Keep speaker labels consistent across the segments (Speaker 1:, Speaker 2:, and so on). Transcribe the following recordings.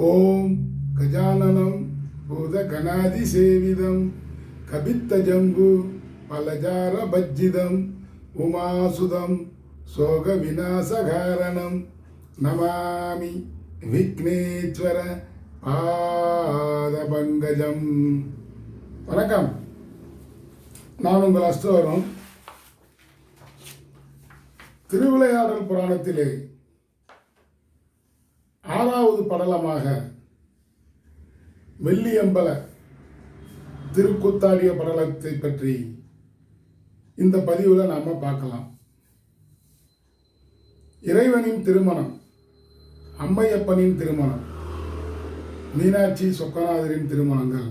Speaker 1: ஓம் கஜானனம் பூத கணாதி சேவிதம் கபித்த ஜம்பு பலஜார பஜ்ஜிதம் உமாசுதம் சோக விநாசகாரணம் நமாமி விக்னேஸ்வர பாதபங்கஜம். வணக்கம். நான் உங்கள் அஸ்தோரம். திருவிளையாடல் புராணத்திலே ஆறாவது படலமாக வெள்ளியம்பல திருக்குத்தாடிய படலத்தை பற்றி இந்த பதிவில் நாம் பார்க்கலாம். இறைவனின் திருமணம் அம்மையப்பனின் திருமணம் மீனாட்சி சொக்கநாதரின் திருமணங்கள்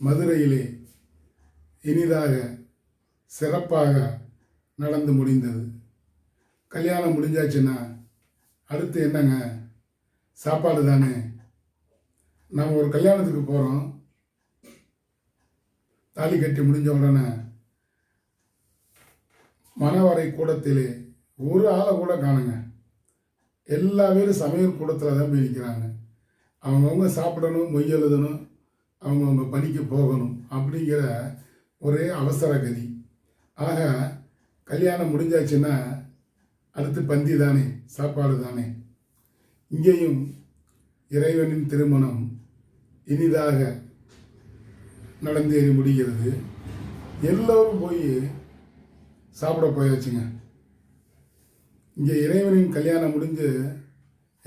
Speaker 1: மதுரையிலே இனிதாக சிறப்பாக நடந்து முடிந்தது. கல்யாணம் முடிஞ்சாச்சுன்னா அடுத்து என்னங்க? சாப்பாடு தானே? நம்ம ஒரு கல்யாணத்துக்கு போகிறோம் தாலி கட்டி முடிஞ்ச உடனே மணவரை கூடத்திலே ஒரு ஆளை கூட காணுங்க. எல்லா பேரும் சமையல் கூடத்தில் தான் போய் நிற்கிறாங்க அவங்கவுங்க சாப்பிடணும் மொய் எழுதணும் அவங்கவுங்க பணிக்கு போகணும் அப்படிங்கிற ஒரே அவசர கதி. ஆக கல்யாணம் முடிஞ்சாச்சுன்னா அடுத்து பந்தி தானே சாப்பாடு தானே. இங்கேயும் இறைவனின் திருமணம் இனிதாக நடந்தேறி முடிகிறது. எல்லோரும் போய் சாப்பிட போயாச்சுங்க. இங்கே இறைவனின் கல்யாணம் முடிஞ்சு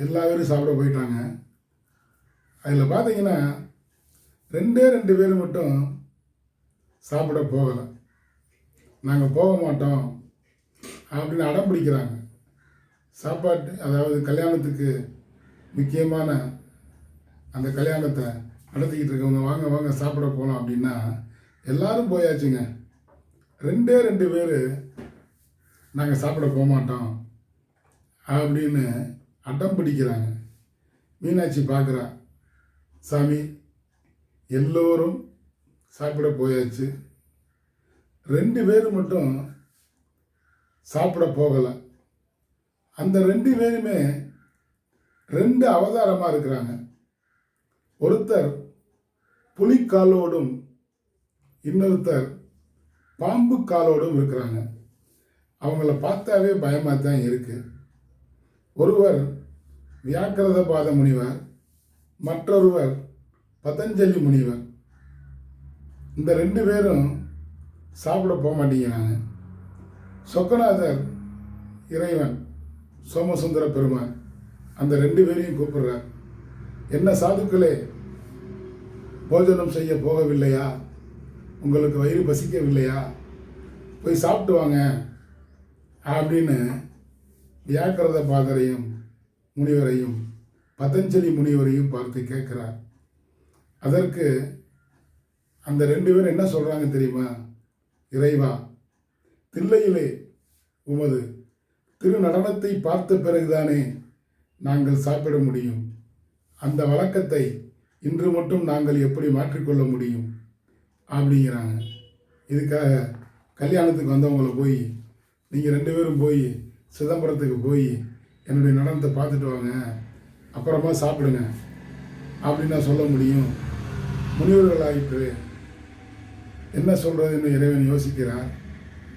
Speaker 1: எல்லா பேரும் சாப்பிட போயிட்டாங்க. அதில் பார்த்தீங்கன்னா ரெண்டே ரெண்டு பேர் மட்டும் சாப்பிட போகலை. நாங்கள் போக மாட்டோம் அப்படின்னு அடம் பிடிக்கிறாங்க. சாப்பாட்டு அதாவது கல்யாணத்துக்கு முக்கியமான அந்த கல்யாணத்தை நடத்திக்கிட்டு இருக்கவங்க வாங்க வாங்க சாப்பிட போகலாம் அப்படின்னா எல்லாரும் போயாச்சுங்க. ரெண்டே ரெண்டு பேர் நாங்கள் சாப்பிட போக மாட்டோம் அப்படின்னு அடம் பிடிக்கிறாங்க. மீனாட்சி பார்க்குறா சாமி எல்லோரும் சாப்பிட போயாச்சு. ரெண்டு பேர் மட்டும் சாப்பிட போகலை. அந்த ரெண்டு பேருமே ரெண்டு அவதாரமாக இருக்கிறாங்க. ஒருத்தர் புலிக்காலோடும் இன்னொருத்தர் பாம்பு காலோடும் இருக்கிறாங்க. அவங்கள பார்த்தாவே பயமாக தான் இருக்குது ஒருவர் வியாக்கிரத பாத முனிவர் மற்றொருவர் பதஞ்சலி முனிவர். இந்த ரெண்டு பேரும் சாப்பிட போக மாட்டேங்கிறாங்க. சொக்கநாதர் இறைவன் சோமசுந்தர பெருமான். அந்த ரெண்டு பேரையும் கூப்பிடுறார் என்ன சாதுக்களே போஜனம் செய்ய போகவில்லையா? உங்களுக்கு வயிறு பசிக்கவில்லையா? போய் சாப்பிட்டு வாங்க அப்படின்னு வியாக்கிரத பாதரையும் முனிவரையும் பதஞ்சலி முனிவரையும் பார்த்து கேட்குறார். அதற்கு அந்த ரெண்டு பேரும் என்ன சொல்கிறாங்க தெரியுமா? இறைவா தில்லையிலே உமது திரு நடனத்தை பார்த்த பிறகுதானே நாங்கள் சாப்பிட முடியும். அந்த வழக்கத்தை இன்று மட்டும் நாங்கள் எப்படி மாற்றிக்கொள்ள முடியும்? அப்படிங்கிறாங்க. இதுக்காக கல்யாணத்துக்கு வந்தவங்கள போய் நீங்கள் ரெண்டு பேரும் போய் சிதம்பரத்துக்கு போய் என்னுடைய நடனத்தை பார்த்துட்டு வாங்க. அப்புறமா சாப்பிடுங்க. அப்படின்னு நான் சொல்ல முடியும். முனிவர்கள் ஆகிட்டு என்ன சொல்கிறதுன்னு இறைவன் யோசிக்கிறார்.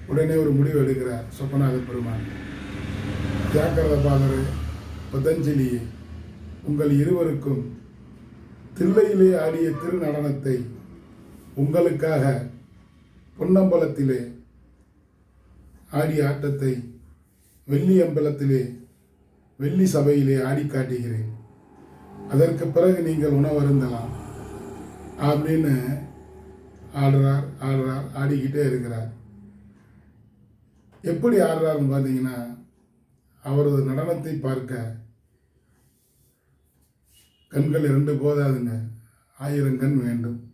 Speaker 1: உடனே ஒரு முடிவு எடுக்கிறார். சொப்பநாத பெருமான். ஜாக்கிரத பாதர் பதஞ்சலி உங்கள் இருவருக்கும் தில்லையிலே ஆடிய திருநடனத்தை உங்களுக்காக பொன்னம்பலத்திலே ஆடிய ஆட்டத்தை வெள்ளி அம்பலத்திலே வெள்ளி சபையிலே ஆடி காட்டுகிறேன். அதற்கு பிறகு நீங்கள் உணவருந்தலாம் அப்படின்னு ஆடுறார் ஆடுறார் ஆடிக்கிட்டே இருக்கிறார். எப்படி ஆடுறாருன்னு பார்த்தீங்கன்னா அவரது நடனத்தை பார்க்க கண்கள் இரண்டு போதாதுங்க. ஆயிரம் கண் வேண்டும்.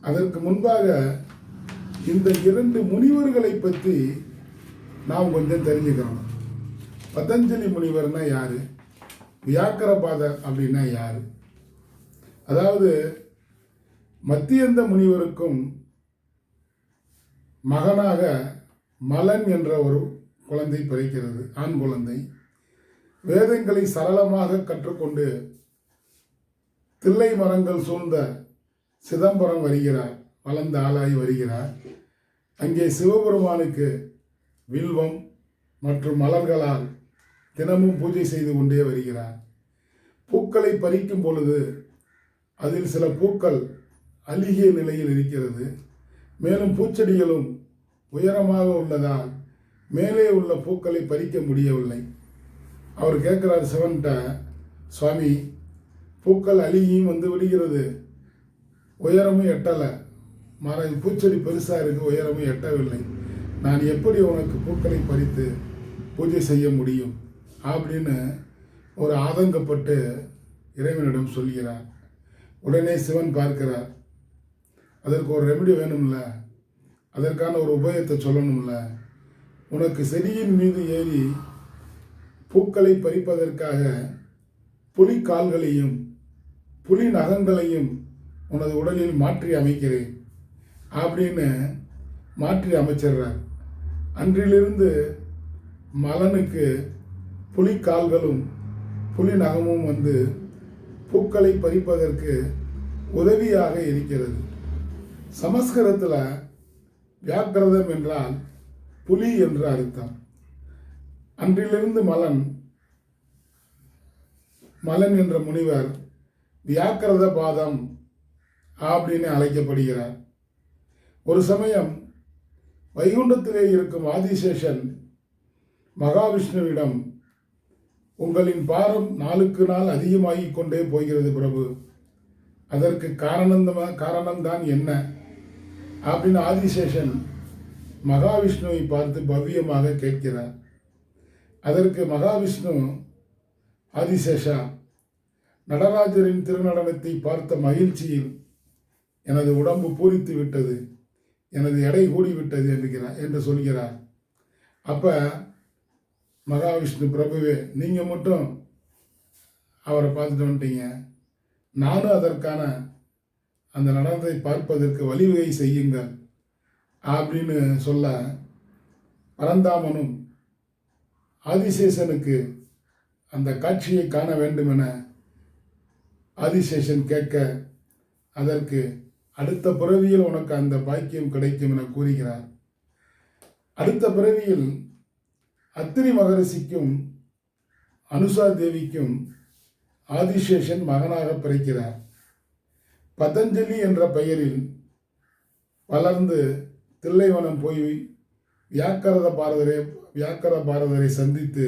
Speaker 1: அதற்கு முன்பாக இந்த இரண்டு முனிவர்களை பற்றி நாம் கொஞ்சம் தெரிஞ்சுக்கிறோம் பதஞ்சலி முனிவர்னா யார்? வியாக்கரபாதர் அப்படின்னா யார்? அதாவது மத்தியந்த முனிவருக்கும் மகனாக மலன் என்ற ஒரு குழந்தை பிறக்கிறது ஆண் குழந்தை. வேதங்களை சரளமாக கற்றுக்கொண்டு தில்லை மரங்கள் சூழ்ந்த சிதம்பரம் வருகிறார் வளர்ந்த ஆளாய் வருகிறார். அங்கே சிவபெருமானுக்கு வில்வம் மற்றும் மலர்களால் தினமும் பூஜை செய்து கொண்டே வருகிறார். பூக்களை பறிக்கும் பொழுது அதில் சில பூக்கள் அழுகிய நிலையில் இருக்கிறது. மேலும் பூச்செடிகளும் உயரமாக உள்ளதால் மேலே உள்ள பூக்களை பறிக்க முடியவில்லை. அவர் கேட்குறார் சிவன்கிட்ட சுவாமி பூக்கள் அழுகியும் வந்து விடுகிறது. உயரமும் எட்டலை. மர பூச்செடி பெருசாக இருக்குது உயரமும் எட்டவில்லை. நான் எப்படி உனக்கு பூக்களை பறித்து பூஜை செய்ய முடியும்? அப்படின்னு ஒரு ஆதங்கப்பட்டு இறைவனிடம் சொல்கிறார். உடனே சிவன் பார்க்கிறார். அதற்கு ஒரு ரெமெடி வேணும்ல. அதற்கான ஒரு உபயத்தை சொல்லணும்ல. உனக்கு செடியின் மீது ஏறி பூக்களை பறிப்பதற்காக புலி கால்களையும் புலி நகங்களையும் உனது உடலில் மாற்றி அமைக்கிறேன் அப்படின்னு மாற்றி அமைச்சிடுறார் அன்றிலிருந்து மலனுக்கு புலி கால்களும் புலி நகமும் வந்து பூக்களை பறிப்பதற்கு உதவியாக இருக்கிறது. சமஸ்கிருதத்தில் வியாக்கிரதம் என்றால் புலி என்று அர்த்தம். அன்றிலிருந்து மலன் மலன் என்ற முனிவர் வியாக்கிரத பாதம் அப்படின்னு அழைக்கப்படுகிறார். ஒரு சமயம் வைகுண்டத்திலே இருக்கும் ஆதிசேஷன் மகாவிஷ்ணுவிடம் உங்களின் பாரம் நாளுக்கு நாள் அதிகமாகிக் கொண்டே போகிறது பிரபு. அதற்கு காரணம் காரணம்தான் என்ன? அப்படின்னு ஆதிசேஷன் மகாவிஷ்ணுவை பார்த்து பவ்யமாக கேட்கிறார். அதற்கு மகாவிஷ்ணு ஆதிசேஷா நடராஜரின் திருநடனத்தை பார்த்த மகிழ்ச்சியில் எனது உடம்பு பூரித்து விட்டது எனது எடை கூடிவிட்டது என்கிறார் என்று சொல்கிறார். அப்போ மகாவிஷ்ணு பிரபுவே நீங்கள் மட்டும் அவரை பார்த்துட்டு வந்துட்டீங்க. நானும் அதற்கான அந்த நடனத்தை பார்ப்பதற்கு வழிவகை செய்யுங்கள். அப்படின்னு சொல்ல பரந்தாமனும் ஆதிசேஷனுக்கு அந்த காட்சியை காண வேண்டும் என ஆதிசேஷன் கேட்க அதற்கு அடுத்த பிறவியில் உனக்கு அந்த பாக்கியம் கிடைக்கும் என கூறுகிறார். அடுத்த பிறவியில் அத்திரி மகரிஷிக்கும் அனுசா தேவிக்கும் ஆதிசேஷன் மகனாக பிறக்கிறார். பதஞ்சலி என்ற பெயரில் வளர்ந்து தில்லைவனம் போய் வியாக்கரத பாரதரை வியாக்கர பாரதரை சந்தித்து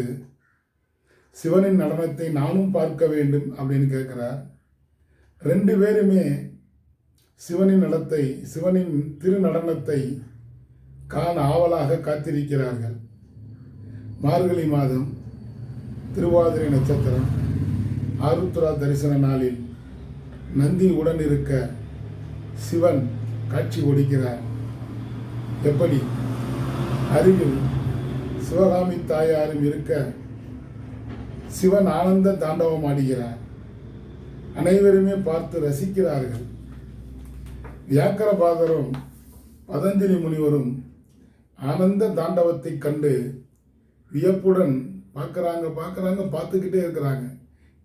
Speaker 1: சிவனின் நடனத்தை நானும் பார்க்க வேண்டும் அப்படின்னு கேட்குறார். ரெண்டு பேருமே சிவனின் நடத்தை சிவனின் திரு நடனத்தை காண ஆவலாக காத்திருக்கிறார்கள். மார்கழி மாதம் திருவாதிரை நட்சத்திரம் ஆருத்ரா தரிசன நாளில் நந்தி உடன் இருக்க சிவன் காட்சி கொடுக்கிறார் எப்படி? அருகில் சிவகாமி தாயாரும் இருக்க சிவன் ஆனந்த தாண்டவம் ஆடுகிறார். அனைவருமே பார்த்து ரசிக்கிறார்கள். வியாக்கரபாதரும் பதஞ்சலி முனிவரும் ஆனந்த தாண்டவத்தை கண்டு வியப்புடன் பார்க்குறாங்க பார்க்குறாங்க பார்த்துக்கிட்டே இருக்கிறாங்க.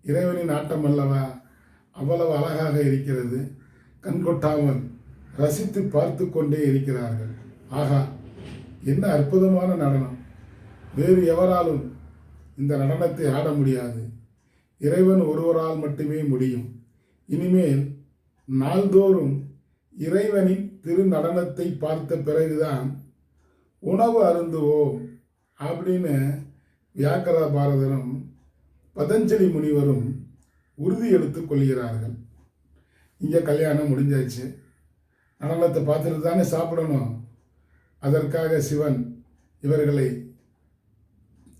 Speaker 1: இறைவனின் ஆட்டம் அல்லவா? அவ்வளவு அழகாக இருக்கிறது. கண்கொட்டாமல் ரசித்து பார்த்து கொண்டே இருக்கிறார்கள். ஆகா என்ன அற்புதமான நடனம். வேறு எவராலும் இந்த நடனத்தை ஆட முடியாது. இறைவன் ஒருவரால் மட்டுமே முடியும். இனிமேல் நாள்தோறும் இறைவனின் திரு நடனத்தை பார்த்த பிறகுதான் உணவு அருந்துவோம் அப்படின்னு வியாக்கர பாரதரும் பதஞ்சலி முனிவரும் உறுதி எடுத்துக் கொள்கிறார்கள். இங்கே கல்யாணம் முடிஞ்சாச்சு. நடனத்தை பார்த்துட்டு தானே சாப்பிடணும். அதற்காக சிவன் இவர்களை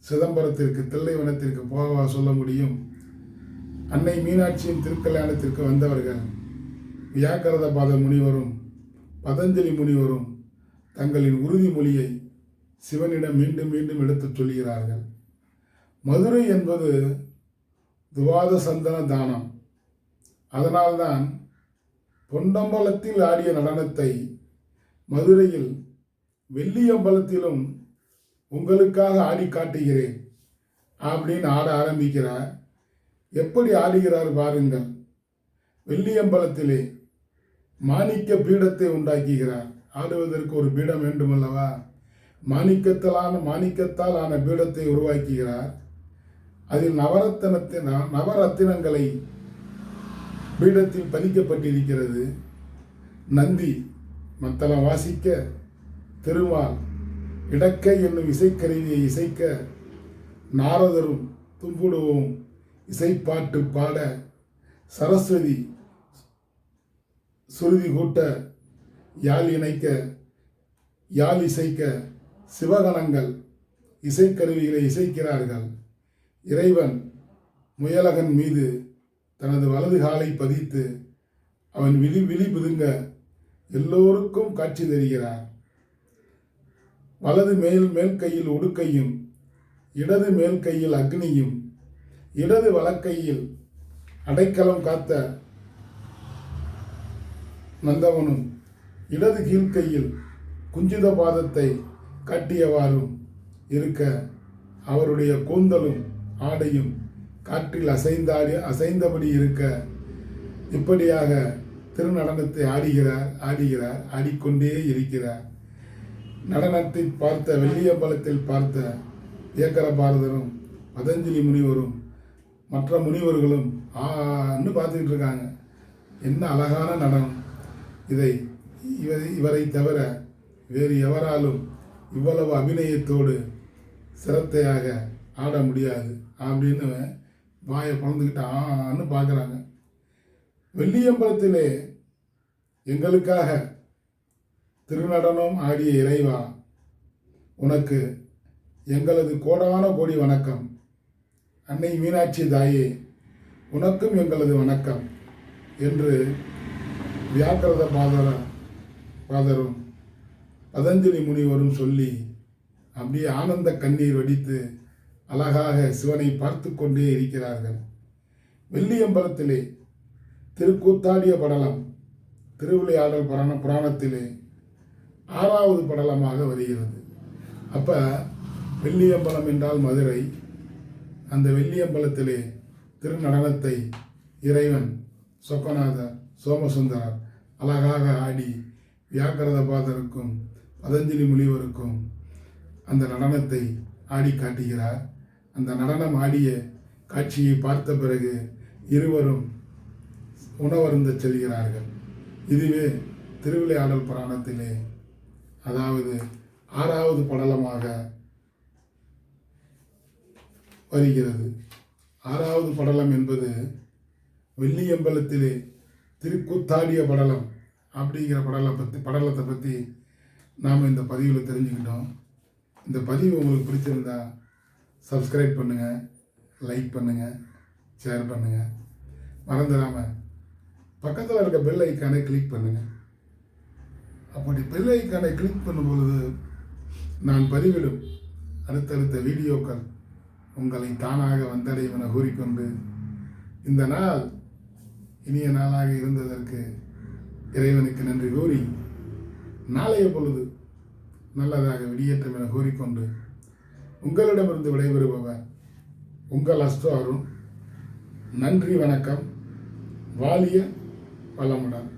Speaker 1: சிதம்பரத்திற்கு தில்லைவனத்திற்கு போக சொல்ல முடியும்? அன்னை மீனாட்சியின் திருக்கல்யாணத்திற்கு வந்தவர்கள் வியாக்கரத பாத முனிவரும் பதஞ்சலி முனிவரும் தங்களின் உறுதிமொழியை சிவனிடம் மீண்டும் மீண்டும் எடுத்துச் சொல்கிறார்கள் மதுரை என்பது துவாத சந்தன தானம். அதனால்தான் பொன்னம்பலத்தில் ஆடிய நடனத்தை மதுரையில் வெள்ளியம்பலத்திலும் உங்களுக்காக ஆடி காட்டுகிறேன் அப்படின்னு ஆட ஆரம்பிக்கிறார். எப்படி ஆடுகிறார் பாருங்கள். வெள்ளியம்பலத்திலே மாணிக்க பீடத்தை உண்டாக்குகிறார். ஆடுவதற்கு ஒரு பீடம் வேண்டுமல்லவா? மாணிக்கத்தாலான மாணிக்கத்தால் ஆன பீடத்தை உருவாக்குகிறார். அதில் நவரத்தினத்தின் நவரத்தினங்களை பீடத்தில் பதிக்கப்பட்டிருக்கிறது. நந்தி மத்தளம் வாசிக்க திருமால் இடக்கை என்னும் இசைக்கருவியை இசைக்க நாரதரும் தும்புடுவோம் இசைப்பாட்டு பாட சரஸ்வதி சுருதி கூட்ட யாழ் இணைக்க யாழ் இசைக்க சிவகணங்கள் இசைக்கருவிகளை இசைக்கிறார்கள். இறைவன் முயலகன் மீது தனது வலது காலை பதித்து அவன் விழி விழி பிதுங்க எல்லோருக்கும் காட்சி தருகிறார். வலது மேல் மேல் கையில் உடுக்கையும் இடது மேல் கையில் அக்னியும் இடது வலக்கையில் அடைக்கலம் காத்த நந்தவனும் இடது கீழ்க்கையில் குஞ்சித பாதத்தை கட்டியவாறும் இருக்க அவருடைய கூந்தலும் ஆடையும் காற்றில் அசைந்தாடி அசைந்தபடி இருக்க இப்படியாக திருநடனத்தை ஆடுகிறார் ஆடுகிறார் ஆடிக்கொண்டே இருக்கிறார். நடனத்தை பார்த்த வெள்ளியம்பலத்தில் பார்த்த ஏக்கர பாரதரும் பதஞ்சலி முனிவரும் மற்ற முனிவர்களும் ஆன்னு பார்த்துக்கிட்டு இருக்காங்க என்ன அழகான நடனம். இதை இவரை இவரை தவிர வேறு எவராலும் இவ்வளவு அபிநயத்தோடு சிரத்தையாக ஆட முடியாது. அப்படின்னு வாயை பிறந்துக்கிட்டு ஆன்னு பார்க்குறாங்க. வெள்ளியம்பலத்திலே எங்களுக்காக திருநடனம் ஆடிய இறைவா உனக்கு எங்களது கோடான கோடி வணக்கம். அன்னை மீனாட்சி தாயே உனக்கும் எங்களது வணக்கம் என்று வியாக்கிரத பாதர பாதரும் பதஞ்சலி முனிவரும் சொல்லி அப்படியே ஆனந்த கண்ணீர் வடித்து அழகாக சிவனை பார்த்து கொண்டே இருக்கிறார்கள். வெள்ளியம்பலத்திலே திருக்கூத்தாடிய படலம் திருவிளையாடல் புராண புராணத்திலே ஆறாவது படலமாக வருகிறது. அப்போ வெள்ளியம்பலம் என்றால் மதுரை. அந்த வெள்ளியம்பலத்திலே திருநடனத்தை இறைவன் சொக்கநாதர் சோமசுந்தரர் அழகாக ஆடி வியாக்கிரத பாதருக்கும் பதஞ்சலி முனிவருக்கும் அந்த நடனத்தை ஆடி காட்டுகிறார். அந்த நடனம் ஆடிய காட்சியை பார்த்த பிறகு இருவரும் உணவருந்த செல்கிறார்கள். இதுவே திருவிளையாடல் புராணத்திலே அதாவது ஆறாவது படலமாக வருகிறது. ஆறாவது படலம் என்பது வெள்ளியம்பலத்திலே திருக்கூத்தாடிய படலம் அப்படிங்கிற படலை பற்றி படலத்தை பற்றி நாம் இந்த பதிவில் தெரிஞ்சுக்கிட்டோம். இந்த பதிவு உங்களுக்கு பிடிச்சிருந்தா சப்ஸ்கிரைப் பண்ணுங்கள் லைக் பண்ணுங்கள் ஷேர் பண்ணுங்கள் மறந்துடாமல் பக்கத்தில் இருக்க பெல் ஐக்கானை கிளிக் பண்ணுங்கள் அப்படி பெல் ஐக்கானை கிளிக் பண்ணும் பொழுது நான் பதிவிடும். அடுத்தடுத்த வீடியோக்கள் உங்களை தானாக வந்தடையும் என கூறிக்கொண்டு இந்த நாள் இனிய நாளாக இருந்ததற்கு இறைவனுக்கு நன்றி கூறி நாளைய பொழுது நல்லதாக வெளியேற்றம் என கூறிக்கொண்டு உங்களிடமிருந்து விடைபெறுபவர் உங்கள் அஸ்தோ அருண். நன்றி வணக்கம். வாலிய வளமுடன்.